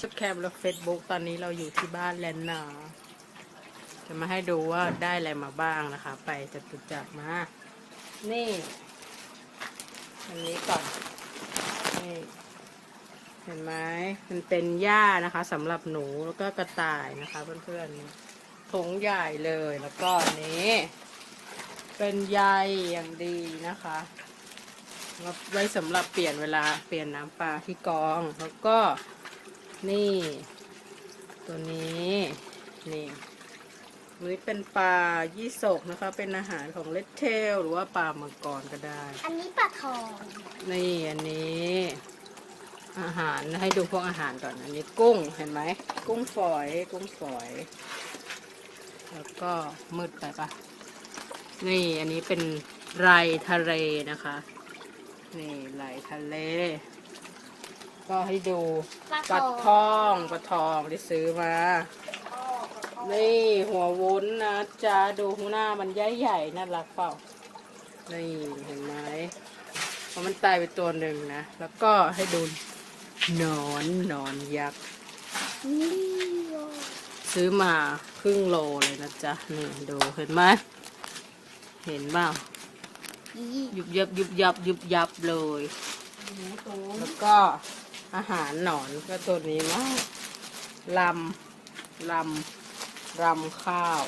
ชุดแคมและเฟซบุ๊กตอนนี้เราอยู่ที่บ้านแลนนาจะมาให้ดูว่าได้อะไรมาบ้างนะคะ ไปจตุจักรมา นี่ อันนี้ก่อน นี่ เห็นไหมมันเป็นหญ้านะคะสำหรับหนูแล้วก็กระต่ายนะคะเพื่อนๆถุงใหญ่เลยแล้วก็นนี้ เป็นใยอย่างดีนะคะไว้สำหรับเปลี่ยนเวลาเปลี่ยนน้ำปลาที่กอง แล้วก็ นี่ ตัวนี้ นี่นี่เป็นปลายี่สกนะคะ เป็นอาหารของเลดเทล หรือว่าปลามังกรก็ได้ อันนี้ปลาทอง นี่อันนี้ อาหารให้ดูพวกอาหารก่อน อันนี้กุ้งเห็นไหม กุ้งฝอย กุ้งฝอย แล้วก็มืดไปปะนี่อันนี้เป็นไรทะเลนะคะ นี่ไรทะเล ก็ให้ดูปลาปลาททององปลาทองที่ซื้อมา นี่หัววุ้นนะจ๊ะดูหน้ามันใหญ่ๆน่ารักเปล่า นี่เห็นไหมเพราะมันตายไปตัวหนึ่งนะ แล้วก็ให้ดูหนอนหนอนยักษ์นี่ซื้อมาครึ่งโลเลยนะจ๊ะนี่ดูเห็นไหมเห็นเปล่ายี่ยุบยับยุบยับยุบยับเลย แล้วก็ อาหารหนอนก็ตัวนี้มากลำลำลำข้าว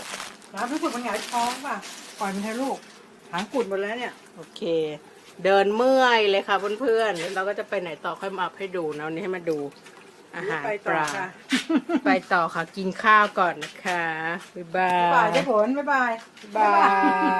รับรู้สึกมันหงายท้องป่ะปล่อยมันเถอะลูกหางกุดหมดแล้วเนี่ย โอเค เดินเมื่อยเลยค่ะเพื่อนๆแล้วเราก็จะไปไหนต่อค่อยมาอัพให้ดูนะวันนี้ให้มาดู อาหารไปปต่อลาค่ะไปต่อค่ะกินข้าวก่อนนะคะบ๊ายบาบ๊ายบายยเจ้าผลบ๊ายบายบาย